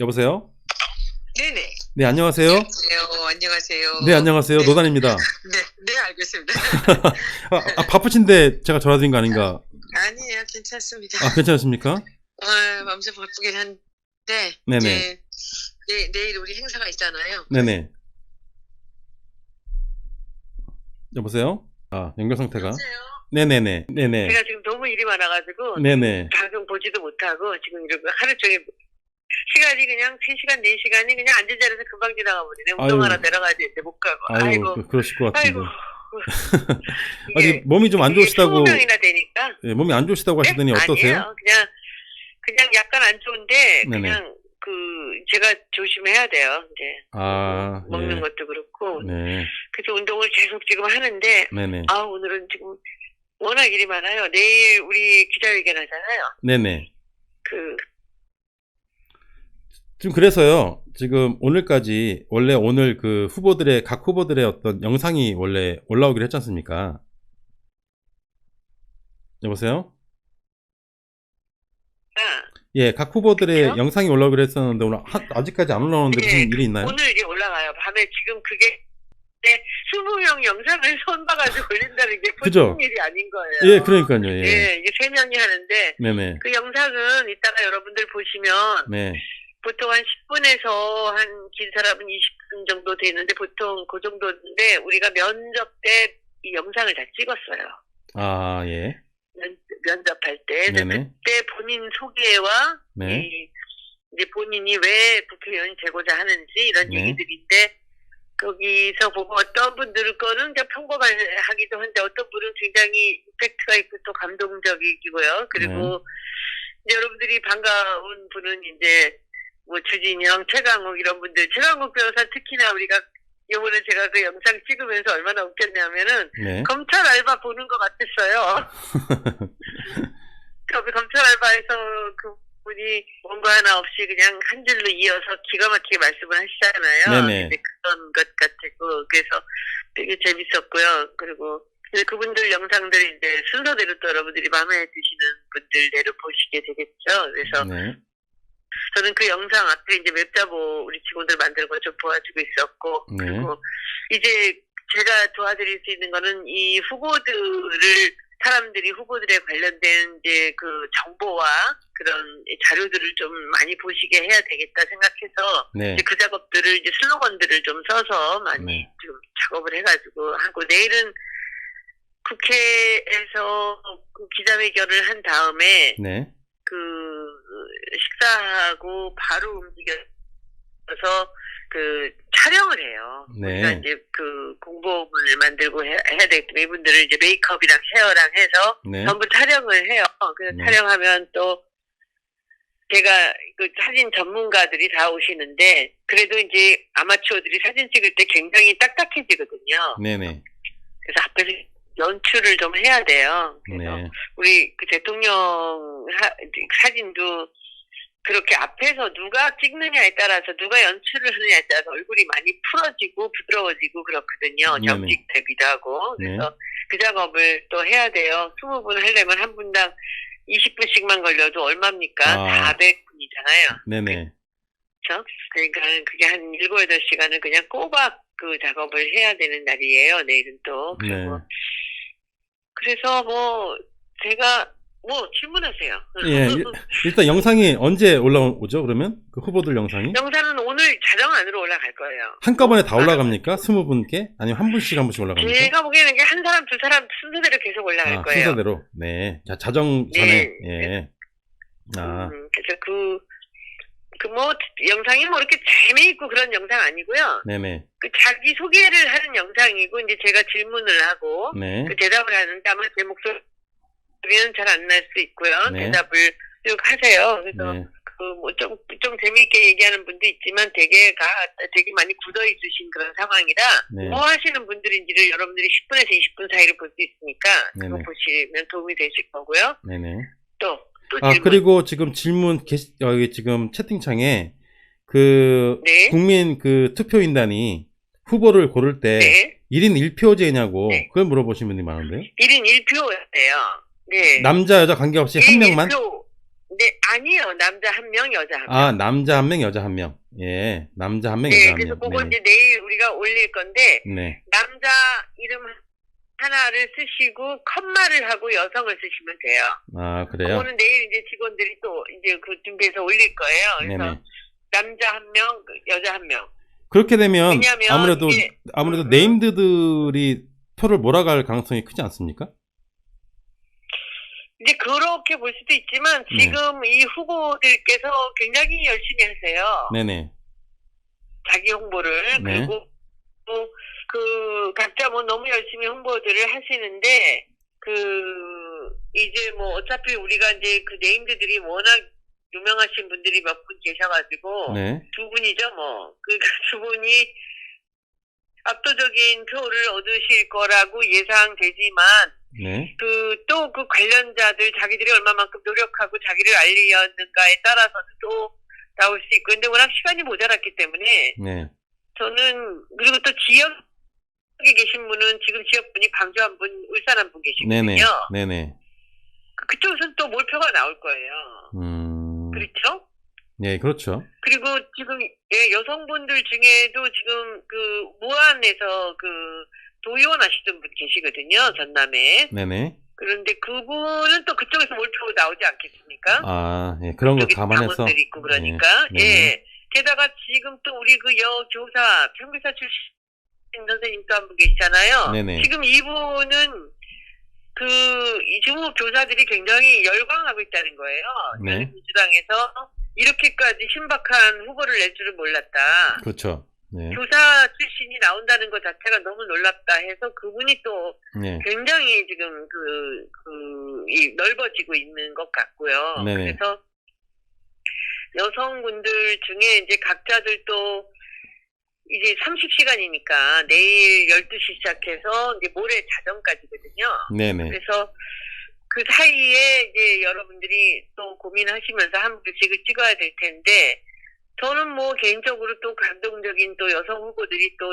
여보세요? 네네. 네, 안녕하세요. 네, 안녕하세요. 네, 안녕하세요. 네. 노단입니다. 네, 네, 알겠습니다. 아, 아, 바쁘신데 제가 전화드린 거 아닌가? 아니에요, 괜찮습니다. 아, 괜찮으십니까? 어, 마음속 바쁘긴 한데, 네네. 이제 내, 내일 우리 행사가 있잖아요. 네네. 여보세요? 아, 연결 상태가? 여보세요? 네네네. 네네. 제가 지금 너무 일이 많아가지고, 네네. 방송 보지도 못하고, 지금 이러고 하루 종일, 시간이 그냥 3시간, 4시간이 그냥 앉은 자리에서 금방 지나가 버리네. 운동하러 내려가야 되는데 못 가고. 아유, 아이고, 그, 그러실 것 같은데. 아이고. 아직 몸이 좀 안 좋으시다고, 20명이나 되니까. 예, 몸이 안 좋으시다고 하시더니 네? 어떠세요? 아니에요. 그냥 그냥 약간 안 좋은데 네네. 그냥 그 제가 조심해야 돼요. 이제 아, 먹는 예. 것도 그렇고 네. 그래서 운동을 계속 지금 하는데 네네. 아 오늘은 지금 워낙 일이 많아요. 내일 우리 기자회견 하잖아요. 네네. 그 지금 그래서요, 지금 오늘까지, 원래 오늘 그 후보들의, 각 후보들의 어떤 영상이 원래 올라오기로 했지 않습니까? 여보세요? 아, 예, 각 후보들의 그래요? 영상이 올라오기로 했었는데, 오늘 하- 아직까지 안 올라오는데 예, 무슨 일이 있나요? 오늘 이제 올라가요. 밤에 지금 그게 네, 20명 영상을 손봐가지고 올린다는 게? 보통 일이 아닌 거예요. 예, 그러니까요, 예. 예, 이게 세 명이 하는데 네네. 그 영상은 이따가 여러분들 보시면 네. 보통 한 10분에서 한 긴 사람은 20분 정도 되는데 보통 그 정도인데 우리가 면접 때 이 영상을 다 찍었어요. 아, 예. 면, 면접할 때. 그때 본인 소개와 네. 이, 이제 본인이 왜 국회의원이 되고자 하는지 이런 네. 얘기들인데 거기서 보고 어떤 분들 거는 그냥 평범하기도 한데 어떤 분은 굉장히 임팩트가 있고 또 감동적이고요. 그리고 네. 이제 여러분들이 반가운 분은 이제 뭐 주진영, 최강욱 이런 분들, 최강욱 변호사 특히나 우리가 이번에 제가 그 영상 찍으면서 얼마나 웃겼냐면은 네. 검찰 알바 보는 것 같았어요. 그 검찰 알바에서 그 분이 뭔가 하나 없이 그냥 한 줄로 이어서 기가 막히게 말씀을 하시잖아요. 네네. 근데 그런 것 같았고 그래서 되게 재밌었고요. 그리고 그분들 영상들 이제 순서대로 또 여러분들이 마음에 드시는 분들대로 보시게 되겠죠. 그래서 네. 저는 그 영상 앞에 이제 웹자보 우리 직원들 거좀 도와주고 있었고 네. 그리고 이제 제가 도와드릴 수 있는 거는 이 후보들을 사람들이 후보들에 관련된 이제 그 정보와 그런 자료들을 좀 많이 보시게 해야 되겠다 생각해서 네. 이제 그 작업들을 이제 슬로건들을 좀 써서 많이 네. 좀 작업을 해가지고 하고 내일은 국회에서 그 기자회견을 한 다음에 네. 그 식사하고 바로 움직여서 그 촬영을 해요. 네. 우리가 이제 그 공보문을 만들고 해, 해야 되기 때문에 이분들을 이제 메이크업이랑 헤어랑 해서 네. 전부 촬영을 해요. 그래서 네. 촬영하면 또 제가 그 사진 전문가들이 다 오시는데 그래도 이제 아마추어들이 사진 찍을 때 굉장히 딱딱해지거든요. 네네. 그래서 앞에서 연출을 좀 해야 돼요. 그래서 네. 우리 그 대통령 하- 사진도 그렇게 앞에서 누가 찍느냐에 따라서 누가 연출을 하느냐에 따라서 얼굴이 많이 풀어지고 부드러워지고 그렇거든요. 네네. 정직 대비도 하고 네. 그래서 그 작업을 또 해야 돼요. 20분 하려면 한 분당 20분씩만 걸려도 얼마입니까? 아. 400분이잖아요. 네네. 그렇죠? 그러니까 그게 한 7, 8시간을 그냥 꼬박 그 작업을 해야 되는 날이에요. 내일은 또. 네. 그리고 그래서 뭐 제가 뭐 질문하세요. 예, 일- 일단 영상이 언제 올라오죠, 그러면? 그 후보들 영상이? 영상은 오늘 자정 안으로 올라갈 거예요. 한꺼번에 다 올라갑니까? 스무 분께? 아니면 한 분씩 한 분씩 올라갑니까? 제가 보기에는 이게 한 사람 두 사람 순서대로 계속 올라갈 아, 거예요. 순서대로. 네. 자, 자정 네. 전에. 예. 아, 음, 그래서 그, 그 뭐, 영상이 뭐 이렇게 재미있고 그런 영상 아니고요. 네네. 그 자기 소개를 하는 영상이고, 이제 제가 질문을 하고, 네. 그 대답을 하는데 아마 제 목소리는 잘 안 날 수 있고요. 네. 대답을 쭉 하세요. 그래서 네. 그뭐좀좀 재미있게 얘기하는 분도 있지만 되게 가 되게 많이 굳어 있으신 그런 상황이라 네. 뭐 하시는 분들인지를 여러분들이 10분에서 20분 사이를 볼수 있으니까 그거 네네. 보시면 도움이 되실 거고요. 네네. 아, 질문. 그리고 지금 질문, 게시, 여기 지금 채팅창에 그 네. 국민 그 투표인단이 후보를 고를 때 네. 1인 1표제냐고 네. 그걸 물어보신 분이 많은데요. 1인 1표예요. 네. 남자, 여자 관계없이 한 명만? 1표. 네, 아니요. 남자 한 명, 여자 한 명. 아, 남자 한 명, 여자 한 명. 예, 남자 한 명, 네, 여자 한 그래서 명. 그거 네네. 이제 내일 우리가 올릴 건데, 네. 남자 이름 하나를 쓰시고, 컴마를 하고 여성을 쓰시면 돼요. 아, 그래요? 그거는 내일 이제 직원들이 또 이제 그 준비해서 올릴 거예요. 그래서 네네. 남자 한 명, 그 여자 한 명. 그렇게 되면 아무래도 이게- 아무래도 음. 네임드들이 표를 몰아갈 가능성이 크지 않습니까? 이제 그렇게 볼 수도 있지만 네. 지금 이 후보들께서 굉장히 열심히 하세요. 네네. 자기 홍보를 네. 그리고 또 그 각자 뭐 너무 열심히 홍보들을 하시는데 그 이제 뭐 어차피 우리가 이제 그 네임드들이 워낙 유명하신 분들이 몇 분 계셔가지고 네. 두 분이죠 뭐그두 분이 압도적인 표를 얻으실 거라고 예상되지만 네. 그또 그 관련자들 자기들이 얼마만큼 노력하고 자기를 알리었는가에 따라서는 또 나올 수 있고 근데 워낙 시간이 모자랐기 때문에 네. 저는 그리고 또 지역 에 계신 분은 지금 지역분이 광주 한 분, 울산 한분 네네. 계시거든요. 네네. 그- 그쪽에서는 또 몰표가 나올 거예요. 음. 그렇죠? 네, 그렇죠. 그리고 지금 예, 여성분들 중에도 지금 그 무안에서 그 도의원 하시던 분 계시거든요. 전남에. 네네. 그런데 그분은 또 그쪽에서 몰표 나오지 않겠습니까? 아, 예, 그런 거 감안해서. 있고 그러니까 네. 예. 게다가 지금 또 우리 그 여교사 평교사 출신 선생님 또 한 분 계시잖아요. 네네. 지금 이분은 그 이중국 교사들이 굉장히 열광하고 있다는 거예요. 네. 민주당에서 이렇게까지 신박한 후보를 낼 줄은 몰랐다. 그렇죠. 네. 교사 출신이 나온다는 것 자체가 너무 놀랍다 해서 그분이 또 네. 굉장히 지금 그, 그, 이 넓어지고 있는 것 같고요. 네네. 그래서 여성분들 중에 이제 각자들 또 이제 30시간이니까 내일 12시 시작해서 이제 모레 자정까지거든요. 네네. 그래서 그 사이에 이제 여러분들이 또 고민하시면서 한 분씩을 찍어야 될 텐데 저는 뭐 개인적으로 또 감동적인 또 여성 후보들이 또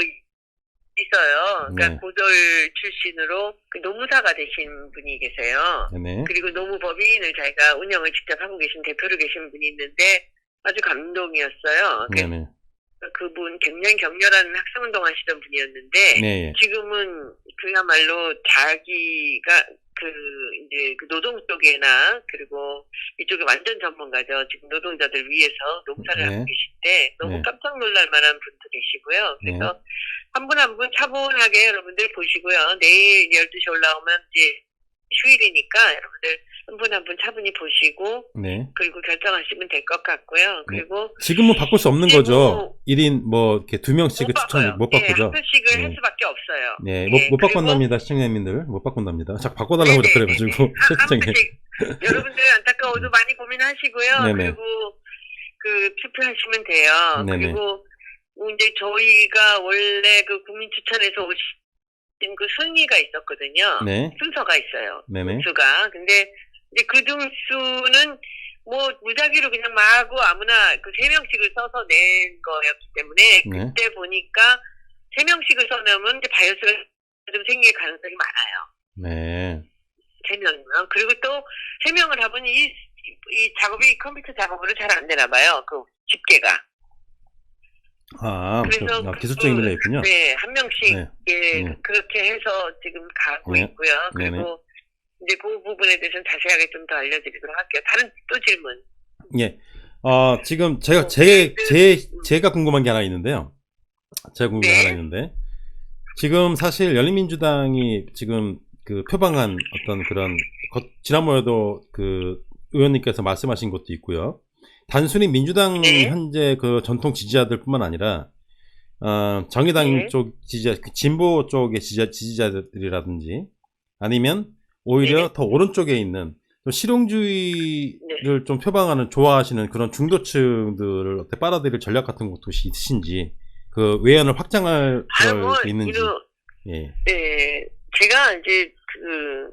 있어요. 그러니까 네. 고졸 출신으로 그 노무사가 되신 분이 계세요. 네네. 그리고 노무 법인을 자기가 운영을 직접 하고 계신 대표로 계신 분이 있는데 아주 감동이었어요. 네네. 그분 굉장히 격렬한 학생운동 하시던 분이었는데 네. 지금은 그야말로 자기가 그 이제 그 노동 쪽에나 그리고 이쪽에 완전 전문가죠. 지금 노동자들 위해서 농사를 네. 하고 계신데 너무 네. 깜짝 놀랄 만한 분도 계시고요. 그래서 한 분 한 분 차분하게 여러분들 보시고요. 내일 12시 올라오면 이제 휴일이니까 여러분들 한 분 한 분 차분히 보시고 네. 그리고 결정하시면 될 것 같고요. 그리고 지금은 바꿀 수 없는 네, 거죠. 뭐- 1인 뭐 이렇게 두 명씩을 못 추천. 못 예, 바꾸죠. 한 표씩을 네. 할 수밖에 없어요. 네, 예, 못, 못 바꾼답니다, 시청자님들. 못 바꾼답니다. 자꾸 바꿔달라고 네네네네. 그래가지고, 채팅에. 여러분들 안타까워도 많이 고민하시고요. 네네. 그리고 그 투표하시면 돼요. 네네. 그리고 이제 저희가 원래 그 국민 추천에서 오신 그 순위가 있었거든요. 네, 순서가 있어요. 네네. 등수가. 근데 이제 그 등수는 뭐 무작위로 그냥 마구 아무나 그 세 명씩을 써서 낸 거였기 때문에 네. 그때 보니까 세 명씩을 써놓으면 이제 바이어스가 좀 생길 가능성이 많아요. 네. 세 명이면 그리고 또 세 명을 하면 이, 이 작업이 컴퓨터 작업으로 잘 안 되나 봐요. 그 집계가. 아, 그래서 그, 아, 그- 기술적인 문제가 있군요. 네, 한 명씩 네. 예 네. 그렇게 해서 지금 가고 네. 있고요. 네네. 그리고 이제 그 부분에 대해서는 자세하게 좀 더 알려드리도록 할게요. 다른 또 질문. 예. 어, 지금 제가, 어, 제, 그- 제, 제가 궁금한 게 하나 있는데요. 제가 궁금한 게 네. 하나 있는데. 지금 사실 열린민주당이 지금 그 표방한 어떤 그런, 거- 지난번에도 그 의원님께서 말씀하신 것도 있고요. 단순히 민주당 네. 현재 그 전통 지지자들 뿐만 아니라, 어, 정의당 네. 쪽 지지자, 그 진보 쪽의 지지자, 지지자들이라든지 아니면 오히려 네. 더 오른쪽에 있는 좀 실용주의를 좀 표방하는 좋아하시는 그런 중도층들을 어떻게 빨아들일 전략 같은 것도 있으신지 그 외연을 확장할 그럴 뭐, 게 있는지 이거, 예 네, 제가 이제 그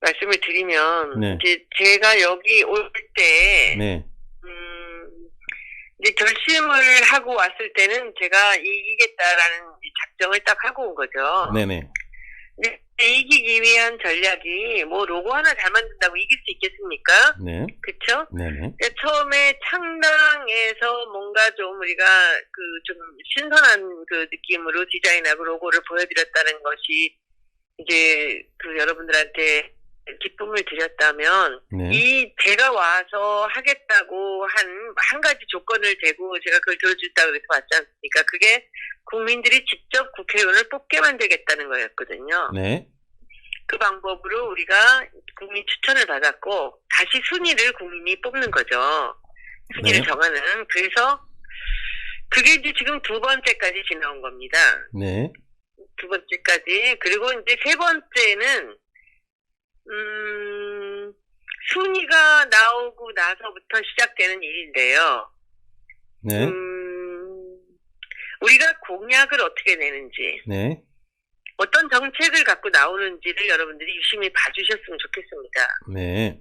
말씀을 드리면 네. 이제 제가 여기 올때 네. 음, 이제 결심을 하고 왔을 때는 제가 이기겠다라는 이 작정을 딱 하고 온 거죠. 네네 이기기 위한 전략이 뭐 로고 하나 잘 만든다고 이길 수 있겠습니까? 네. 그쵸? 네네. 근데 처음에 창당에서 뭔가 좀 우리가 그 좀 신선한 그 느낌으로 디자인하고 로고를 보여드렸다는 것이 이제 그 여러분들한테 기쁨을 드렸다면 네. 이 제가 와서 하겠다고 한 한 가지 조건을 대고 제가 그걸 들어준다고 그래서 왔지 않습니까? 그게 국민들이 직접 국회의원을 뽑게 만들겠다는 거였거든요. 네. 그 방법으로 우리가 국민 추천을 받았고 다시 순위를 국민이 뽑는 거죠. 순위를 네. 정하는. 그래서 그게 이제 지금 두 번째까지 지나온 겁니다. 네. 두 번째까지. 그리고 이제 세 번째는 음 순위가 나오고 나서부터 시작되는 일인데요. 네. 음 우리가 공약을 어떻게 내는지 네. 어떤 정책을 갖고 나오는지를 여러분들이 유심히 봐주셨으면 좋겠습니다. 네.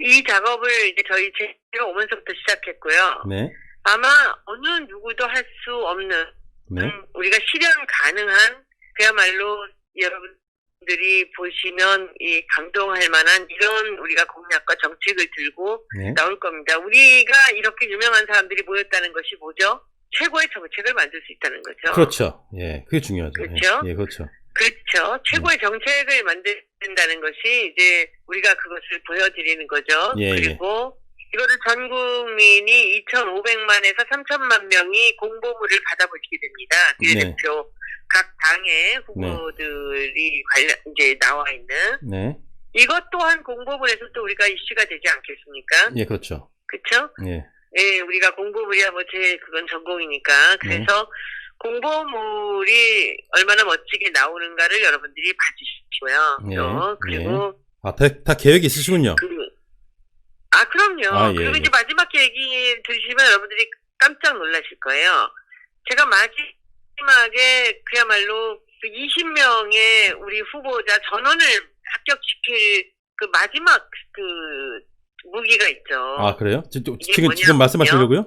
이 작업을 이제 저희 제가 오면서부터 시작했고요. 네. 아마 어느 누구도 할 수 없는 네. 음, 우리가 실현 가능한 그야말로 여러분들이 보시면 이 감동할 만한 이런 우리가 공약과 정책을 들고 네. 나올 겁니다. 우리가 이렇게 유명한 사람들이 모였다는 것이 뭐죠? 최고의 정책을 만들 수 있다는 거죠. 그렇죠. 예. 그게 중요하죠. 그렇죠? 예. 예, 그렇죠. 그렇죠. 최고의 정책을 만든다는 것이 이제 우리가 그것을 보여드리는 거죠. 예, 예. 그리고 이거를 전 국민이 2,500만에서 3천만 명이 공보물을 받아보시게 됩니다. 네. 비례대표 각 당의 후보들이 관련 이제 나와 있는 네. 이것 또한 공보물에서 또 우리가 이슈가 되지 않겠습니까? 예, 그렇죠. 그렇죠? 예. 예, 우리가 공보물이야 뭐 제 그건 전공이니까 그래서 공보물이 얼마나 멋지게 나오는가를 여러분들이 봐주시고요. 예, 또 그리고 아, 다, 다 계획이 있으시군요. 그, 아 그럼요. 아, 예, 그리고 예. 이제 마지막 얘기 들으시면 여러분들이 깜짝 놀라실 거예요. 제가 마지막에 그야말로 그 20명의 우리 후보자 전원을 합격시킬 그 마지막 그 무기가 있죠. 아, 그래요? 지- 지- 이게 지금. 지금 말씀하시려고요?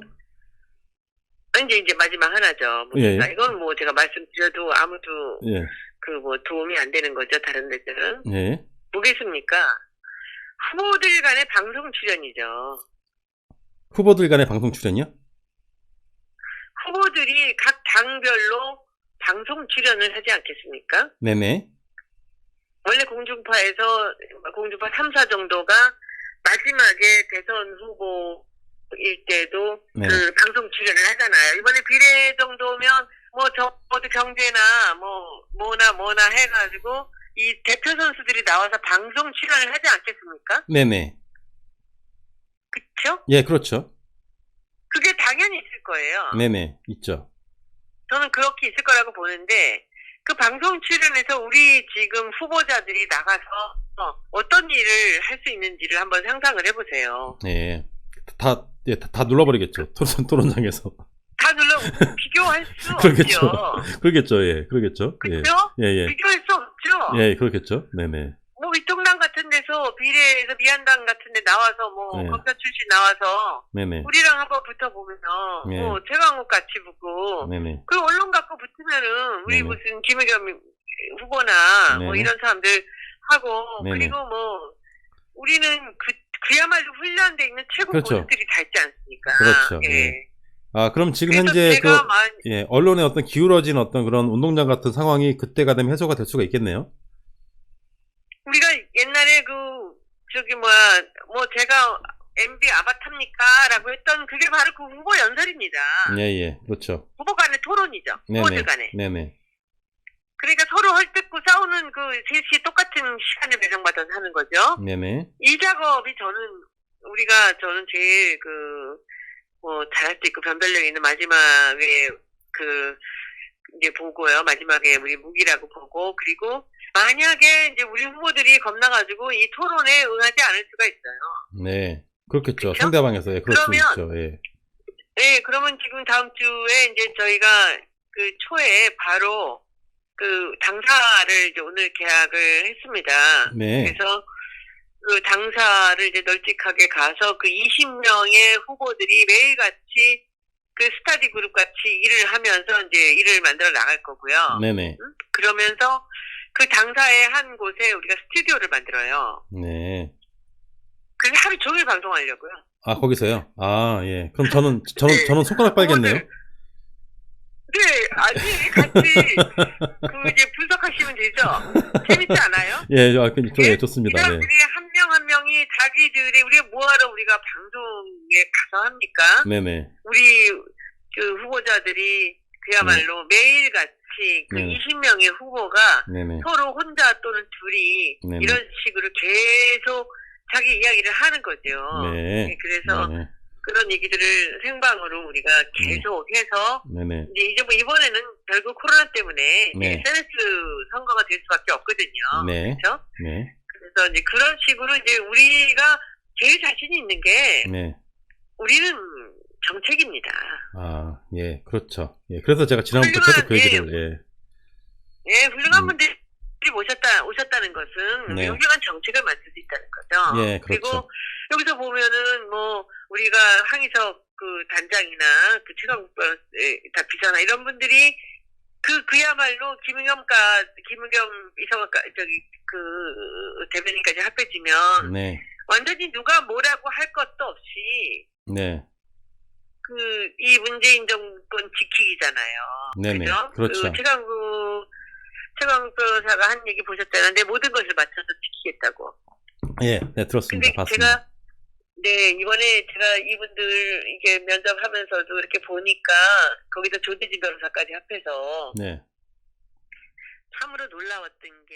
이제 이제 마지막 하나죠. 예, 예. 이건 뭐 제가 말씀드려도 아무도 예. 그뭐 도움이 안 되는 거죠. 다른 데들은. 예. 뭐겠습니까? 후보들 간의 방송 출연이죠. 후보들 간의 방송 출연이요? 후보들이 각 당별로 방송 출연을 하지 않겠습니까? 네네. 원래 공중파에서 공중파 3사 정도가 마지막에 대선 후보일 때도 네. 그 방송 출연을 하잖아요. 이번에 비례 정도면 뭐 저도 경제나 뭐 뭐나 뭐나 해가지고 이 대표 선수들이 나와서 방송 출연을 하지 않겠습니까? 네네. 그쵸? 예, 그렇죠. 그게 당연히 있을 거예요. 네네. 있죠. 저는 그렇게 있을 거라고 보는데 그 방송 출연에서 우리 지금 후보자들이 나가서 어, 어떤 일을 할 수 있는지를 한번 상상을 해보세요. 예. 다, 예, 다, 다 눌러버리겠죠. 토론, 토론장에서. 다 눌러 비교할 수 그러겠죠. 없죠. 그러겠죠. 예. 그러겠죠. 예. 그렇죠? 예, 예. 비교할 수 없죠. 예, 그렇겠죠. 네네. 뭐 위통 데서 비례에서 미안당 같은 데 나와서 뭐 네. 검사 출신 나와서 네네. 우리랑 한번 붙어보면 네. 뭐 최강욱 같이 붙고 네네. 그 언론 갖고 붙으면은 우리 네네. 무슨 김의겸 후보나 뭐. 이런 사람들 하고. 그리고 뭐 우리는 그 그야말로 훈련돼 있는 최고 그렇죠. 보수들이 다 있지 않습니까? 그렇죠. 예. 예. 아, 그럼 지금 그래서 현재 그, 만, 예, 언론의 어떤 기울어진 어떤 그런 운동장 같은 상황이 그때가 되면 해소가 될 수가 있겠네요. 우리가 옛날에 그 저기 뭐야 뭐 제가 MB 아바타입니까라고 했던 그게 바로 그 후보 연설입니다. 예, 예. 그렇죠. 후보 간의 토론이죠. 네네. 후보들 간에. 네네. 그러니까 서로 헐뜯고 싸우는 그 셋이 똑같은 시간을 배정받아서 하는 거죠. 네네. 이 작업이 저는 우리가 저는 제일 그 뭐 잘할 수 있고 변별력 있는 마지막에 그 이제 보고요. 마지막에 우리 무기라고 보고 그리고 만약에 이제 우리 후보들이 겁나가지고 이 토론에 응하지 않을 수가 있어요. 네. 그렇겠죠. 그쵸? 상대방에서. 예, 그럴 수 그러면- 있죠. 예. 네, 그러면 지금 다음 주에 이제 저희가 그 초에 바로 그 당사를 이제 오늘 계약을 했습니다. 네. 그래서 그 당사를 이제 널찍하게 가서 그 20명의 후보들이 매일같이 그 스타디 그룹 같이 일을 하면서 이제 일을 만들어 나갈 거고요. 네네. 그러면서 그 당사의 한 곳에 우리가 스튜디오를 만들어요. 네. 그래서 하루 종일 방송하려고요. 아, 거기서요? 아, 예. 그럼 저는, 저는, 네. 저는 손가락 빨겠네요. 네, 아니 같이 그 이제 분석하시면 되죠. 재밌지 않아요? 예, 아, 그, 저, 예, 예? 좋습니다. 예. 이들이 한명 한 명이 자기들이 우리가 뭐하러 우리가 방송에 가서 합니까? 네네. 우리 그 후보자들이 그야말로 매일같이 그 네. 20명의 후보가 네네. 서로 혼자 또는 둘이 네네. 이런 식으로 계속 자기 이야기를 하는 거죠. 네. 네, 그래서. 그런 얘기들을 생방으로 우리가 계속 해서. 이제 이제 뭐 이번에는 결국 코로나 때문에 이제 네. SNS 선거가 될 수밖에 없거든요. 네. 그렇죠? 네. 그래서 이제 그런 식으로 이제 우리가 제일 자신 있는 게 네. 우리는 정책입니다. 아, 예, 그렇죠. 예, 그래서 제가 지난번부터 훌륭한, 계속 그 얘기를, 예. 예, 훌륭한 음. 분들이 오셨다 오셨다는 것은 네. 훌륭한 정책을 만들 수 있다는 거죠. 예, 그리고 그렇죠. 여기서 보면은 뭐 우리가 항의석 그 단장이나 그 최강국변 다 비서나 이런 분들이 그 그야말로 김은겸과 김은겸 이성학과 저기 그 대변인까지 합해지면 네. 완전히 누가 뭐라고 할 것도 없이 네. 그 이 문재인 정권 지키기잖아요. 네네. 그죠? 그렇죠. 그 최강국 최강국 변호사가 한 얘기 보셨다는데 모든 것을 맞춰서 지키겠다고. 예, 네, 들었습니다. 근데 봤습니다. 제가 네 이번에 제가 이분들 이게 면접하면서도 이렇게 보니까 거기서 조대진 변호사까지 합해서 네. 참으로 놀라웠던 게